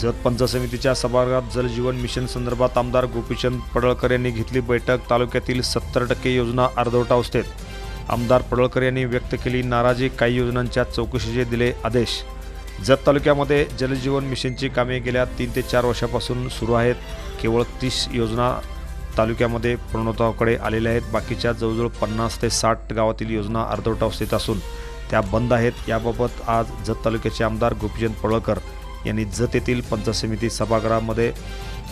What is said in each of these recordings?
जत पंचायत समितीच्या सभागृहात जलजीवन मिशन संदर्भात आमदार गोपीचंद पडळकर यांनी घेतली बैठक. तालुक्यातील सत्तर टक्के योजना अर्धवट अवस्थेत. आमदार पडळकर यांनी व्यक्त केली नाराजी काही योजनांच्या चौकशीचे दिले आदेश. जत तालुक्यामध्ये जलजीवन मिशनची कामे गेल्या तीन ते चार वर्षापासून सुरू आहेत. केवळ तीस योजना तालुक्यामध्ये पूर्णत्वाकडे आलेल्या आहेत. बाकीच्या जवळजवळ पन्नास ते साठ गावातील योजना अर्धवट अवस्थेत असून त्या बंद आहेत. याबाबत आज जत तालुक्याचे आमदार गोपीचंद पडळकर यांनी जत येथील पंचायत समिती सभागृहामध्ये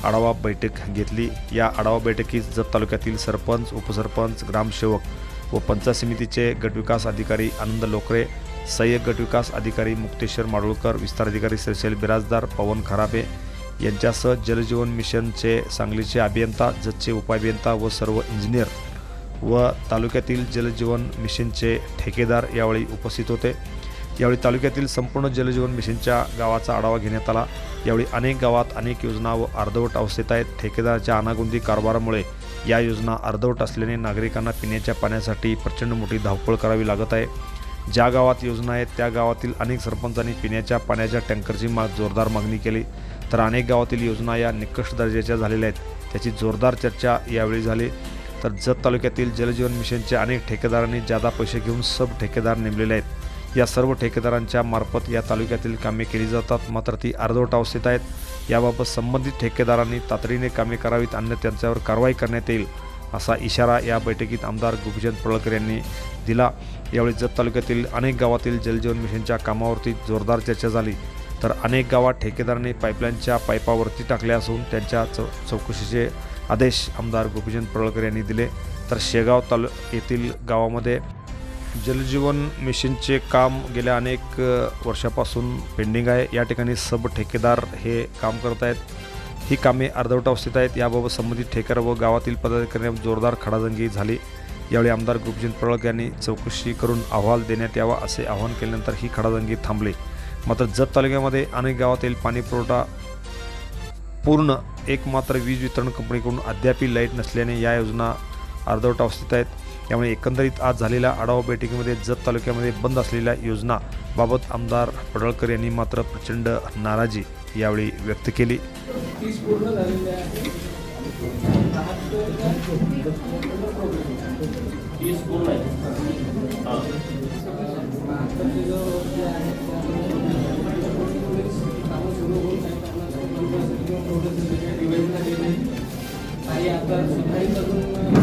आढावा बैठक घेतली. या आढावा बैठकीत जत तालुक्यातील सरपंच उपसरपंच ग्रामसेवक व पंचायत समितीचे गटविकास अधिकारी आनंद लोकरे सहाय्यक गटविकास अधिकारी मुक्तेश्वर माडुळकर विस्तार अधिकारी श्रीशैल बिराजदार पवन खराबे यांच्यासह जलजीवन मिशनचे सांगलीचे अभियंता जतचे उपाभियंता व सर्व इंजिनियर व तालुक्यातील जलजीवन मिशनचे ठेकेदार यावेळी उपस्थित होते. यावेळी तालुक्यातील संपूर्ण जलजीवन मिशनच्या गावाचा आढावा घेण्यात आला. यावेळी अनेक गावात अनेक योजना व अर्धवट अवस्थेत आहेत. ठेकेदाराच्या अनागोंदी कारभारामुळे या योजना अर्धवट असल्याने नागरिकांना पिण्याच्या पाण्यासाठी प्रचंड मोठी धावपळ करावी लागत आहे. ज्या गावात योजना आहेत त्या गावातील अनेक सरपंचांनी पिण्याच्या पाण्याच्या टँकरची माग जोरदार मागणी केली. तर अनेक गावातील योजना या निकष दर्जाच्या झालेल्या आहेत. त्याची जोरदार चर्चा यावेळी झाली. तर जत तालुक्यातील जलजीवन मिशनचे अनेक ठेकेदारांनी जादा पैसे घेऊन सब ठेकेदार नेमलेले आहेत. या सर्व ठेकेदारांच्या मार्फत या तालुक्यातील कामे केली जातात. मात्र ती अर्धवट अवस्थेत आहेत. याबाबत संबंधित ठेकेदारांनी तातडीने कामे करावीत अन्य त्यांच्यावर कारवाई करण्यात येईल असा इशारा या बैठकीत आमदार गोपीचंद पळकर यांनी दिला. यावेळी जत तालुक्यातील अनेक गावातील जलजीवन मिशनच्या कामावरती जोरदार चर्चा झाली. तर अनेक गावात ठेकेदारांनी पाईपलाईनच्या पाईपावरती टाकल्या असून त्यांच्या चौ चौकशीचे आदेश आमदार गोपीचंद पळळकर यांनी दिले. तर शेगाव तालु येथील गावामध्ये जलजीवन मिशनचे काम गेल्या अनेक वर्षापासून पेंडिंग आहे. या ठिकाणी सब ठेकेदार हे काम करत आहेत. ही कामे अर्धवट अवस्थेत आहेत. याबाबत संबंधित ठेकेदार व गावातील पदाधिकाऱ्यांनी जोरदार खडाजंगी झाली. यावेळी आमदार गोपीचंद प्रळक यांनी चौकशी करून अहवाल देण्यात यावा असे आवाहन केल्यानंतर ही खडाजंगी थांबली. मात्र जत तालुक्यामध्ये अनेक गावातील पाणीपुरवठा पूर्ण एकमात्र वीज वितरण कंपनीकडून अद्यापही लाइट नसल्याने या योजना अर्धवट अवस्थेत आहेत. यामुळे एकंदरीत आज झालेल्या आढावा बैठकीमध्ये जत तालुक्यामध्ये बंद असलेल्या योजनाबाबत आमदार पडळकर यांनी मात्र प्रचंड नाराजी यावेळी व्यक्त केली. काही आता सुधारित अजून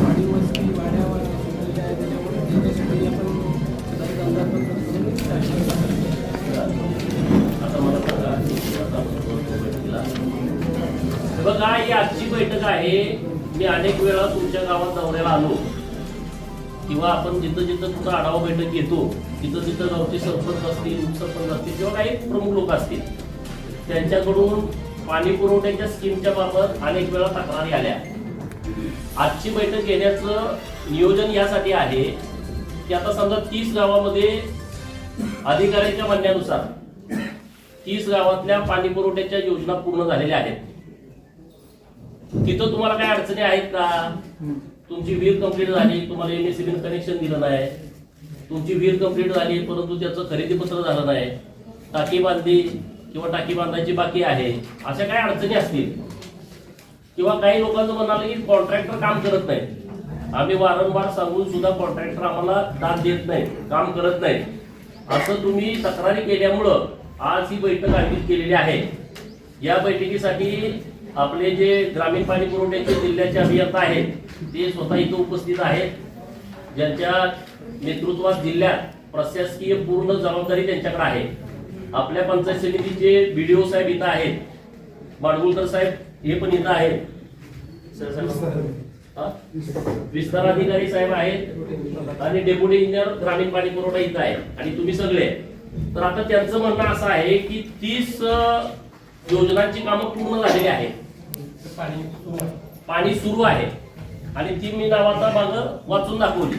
बघा ही आजची बैठक आहे. मी अनेक वेळा तुमच्या गावात दौऱ्याला आलो. किंवा आपण जिथं जिथं तुमचा आढावा बैठक घेतो तिथं तिथं गावचे सरपंच असतील उपसरपंच असतील किंवा काही प्रमुख लोक असतील त्यांच्याकडून पाणी पुरवठ्याच्या स्कीमच्या बाबत अनेक वेळा तक्रारी आल्या. आजची बैठक घेण्याचं नियोजन यासाठी आहे की आता समजा तीस गावामध्ये अधिकाऱ्यांच्या म्हणण्यानुसार तीस गावातल्या पाणी पुरवठ्याच्या योजना पूर्ण झालेल्या आहेत. तिथं तुम्हाला काय अडचणी आहेत का? तुमची वीर कंप्लीट झाली तुम्हाला एमएससीबी कनेक्शन दिलं नाही. तुमची वीर कंप्लीट झाली परंतु त्याचं खरेदी पत्र झालं नाही. टाकी बांधली किंवा टाकी बांधायची बाकी आहे. अशा काय अडचणी असतील? किंवा काही लोकांचं म्हणाल की कॉन्ट्रॅक्टर काम करत नाही. आम्ही वारंवार सांगून सुद्धा कॉन्ट्रॅक्टर आम्हाला दाद देत नाही काम करत नाही. असं तुम्ही तक्रारी केल्यामुळं आज ही बैठक आयोजित केलेली आहे. या बैठकीसाठी आपले जे ग्रामीण पाणी पुरवठ्याचे जिल्ह्याचे अभियंता आहेत ते स्वतः इथं उपस्थित आहेत. ज्यांच्या नेतृत्वात जिल्ह्यात प्रशासकीय पूर्ण जबाबदारी त्यांच्याकडे आहे. आपल्या पंचायत समितीचे बीडीओ साहेब इथं आहेत. माडगुळकर साहेब हे पण इथं आहेत. हा? विस्तार अधिकारी साहेब आहेत आणि डेप्युटी इंजिनियर ग्रामीण पाणी पुरवठा इथं आहे. आणि तुम्ही सगळे. तर आता त्यांचं म्हणणं असं आहे की तीस योजनांची कामं पूर्ण झालेली आहेत. पाणी सुरू आहे. आणि ती मी गावाचा भाग वाचून दाखवली.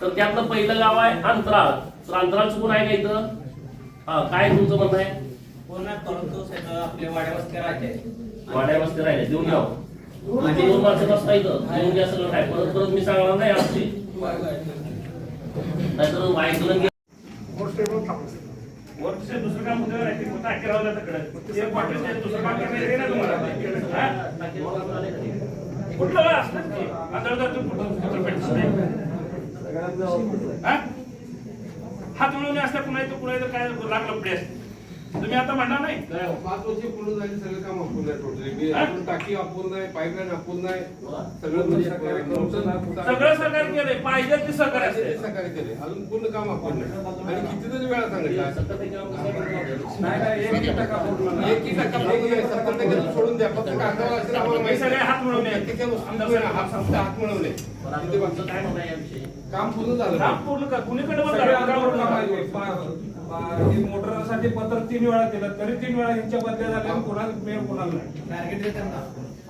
तर त्यातलं पहिलं गाव आहे अंतराळ. तर अंतराळ चुकून आहे का इथं? हा काय तुमचं म्हणणं आहे? सगळं आपल्या वाड्या वस्त्या राहते. वाड्या वस्ती राहिले देऊन घ्या. तुमची दोन माणसं बसता इथं. देऊन घ्या सगळं काय. परत परत मी सांगणार नाही आमची नाहीतर ऐकलं वर दुसरं दुसरं काम होतं टाकी राहू द्या तिकडे. एक पाटील दुसरं काम करण्याचं ना तुम्हाला. कुठलं असलं की आदळदातून कुठं कुठं हा? हात मिळवणे असतात कुणा येतो कुणा येतं काय लागलं लपडे असते. तुम्ही आता म्हणणार नाही. पाच वर्ष पूर्ण झाली सगळं काम अपूर्ण आहे टोटली मी हा? अजून टाकी अपूर्ण आहे पाईपलाईन अपूर्ण आहे. सगळं सगळं सहकार्य केलंय पाहिजे ते सहकार्य असते सहकार्य केले अजून पूर्ण काम अपूर्ण आहे आणि कितीतरी वेळा सांगितलं. सत्तर टक्के काम कसं करणार? नाही नाही एक टक्का पूर्ण नाही. एक ही टक्का पूर्ण नाही. सत्तर टक्के सोडून द्या. फक्त कागदावर असेल आम्हाला हे माहिती सगळे. हात नाही, हात हात मिळवले किती बाकी? काय याविषयी काम पूर्ण झालं काम पूर्ण कर. कुणीकडे बघा, सगळे कामावर आंदोलन बघा. आहे. पा- पा- हे. मोटरसाठी पत्र तीन वेळा दिलं तरी तीन वेळा ह्यांच्या बदल्या झाल्या आणि कोणाला मेळ कोणाला नाही. टार्गेट देतात ना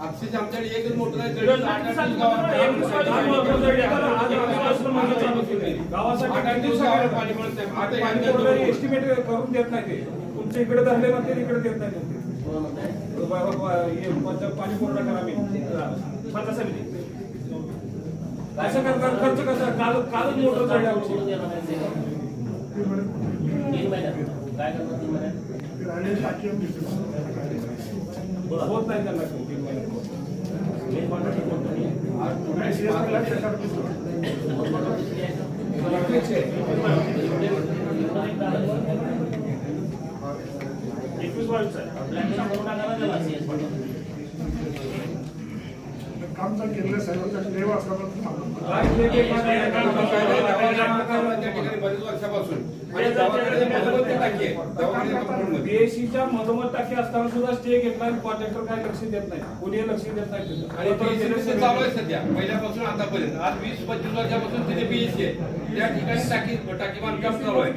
अक्षरशः आमच्याकडे एकच मोटर आहे दीड लाख दिवसात तुम्हाला एक आज आजपासून मागे चालू केली. गावासाठी आठ- आठ किती दिवस सगळं पाणी पडत नाही. आता पाणी पुरवठा एस्टिमेट करून देत नाही ते. तुमच्या इकडे धरले म्हणते तिकडे देत नाही ते. कोण म्हणताय? ब- ब- ब- हे पंच- पाणी पुरवठा करा मी पंचायत समिती. असं करणार खर्च कसा काल कालच मोटर करून आमची. होत नाही त्यांना तीन महिन्यात. झालं. एकवीस बावीस आहे टाकी आहे दवाखान्याच्या compound मध्ये. बीएससीच्या मधोमध टाकी असताना सुद्धा स्टे घेतला आणि कॉन्ट्रॅक्टर काय लक्ष देत नाही? कोणी लक्ष देत नाही. आणि बीएससी चालू आहे सध्या पहिल्यापासून आतापर्यंत. आज वीस पंचवीस वर्षापासून तिथे बीएससी आहे. त्या ठिकाणी टाकी टाकी बांधकाम चालू आहे.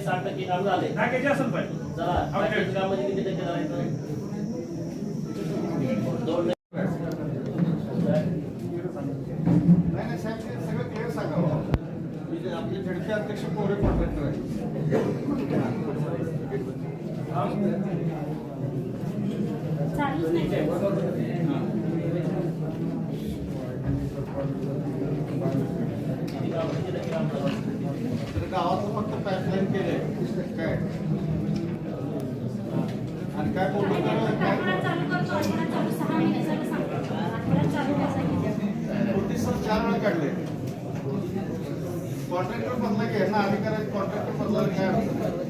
साठ टक्के काम झाले किती टक्के दोन नाही साहेब सगळं क्लिअर सांगावं मी जे आपले झडपी अध्यक्ष पोरे कॉन्ट्रॅक्टर आहे चालूच नाही किती काम किती टक्के काम झालं तर गावाचं फक्त पाईपलाईन केले काय? आणि काय बोलतो तर नोटीस सर चार वेळा काढले. कॉन्ट्रॅक्टर बदला की यांना अधिकार कॉन्ट्रॅक्टर बदला काय?